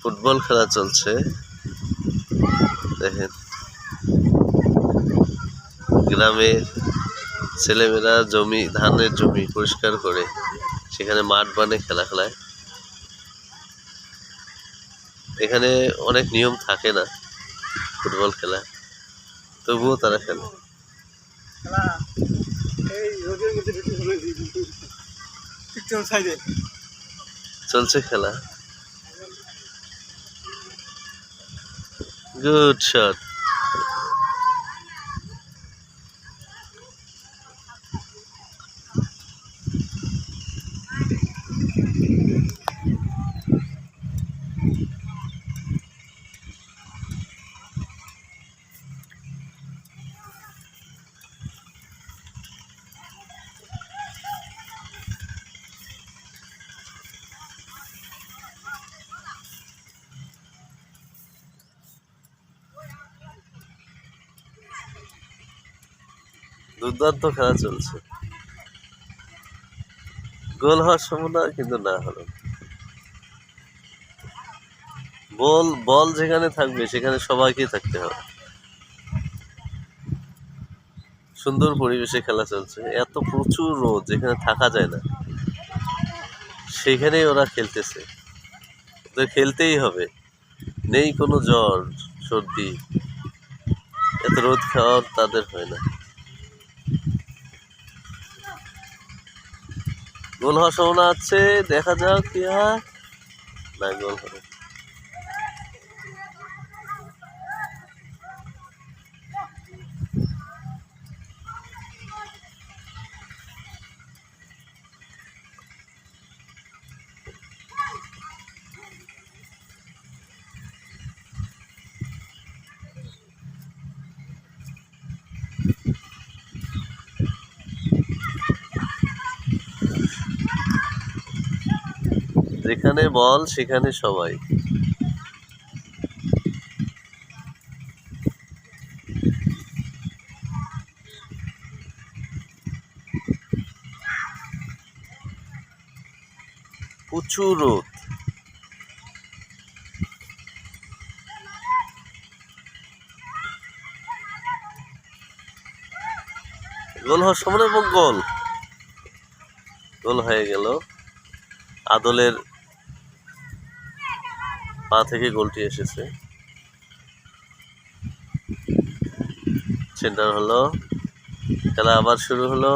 Football খেলা চলছে। দেখেন। গ্রামে ছেলেমেয়েরা জমি, ধানের জমি পরিষ্কার করে সেখানে মাঠ বানে, খেলা খেলায়। এখানে অনেক নিয়ম থাকে না ফুটবল খেলা। তবুও তারা খেলে। চলছে খেলা। Good shot. দুর্দান্ত খেলা চলছে। গোল হওয়ার সম্ভাবনা কিন্তু না হলো বল বল যেখানে থাকবে, সেখানে সবাইকেই থাকতে হবে। সুন্দর পরিবেশে খেলা চলছে। এত প্রচুর রোদ যেখানে থাকা যায় না, সেখানেই ওরা খেলতেছে। ওদের খেলতেই হবে। নেই কোনো জ্বর, সর্দি। এত রোদ খাওয়ার তাদের হয় না। গোল হওয়ার সম্ভাবনা আছে দেখা যাক কি হয়। গোল হবে যেখানে বল সেখানে সবাই। প্রচুর রোদ। গোল হওয়ার সময় গোল। গোল হয়ে গেল। আদলের পা থেকে গোলটি এসেছে। সেন্টার হলো খেলা আবার শুরু হলো।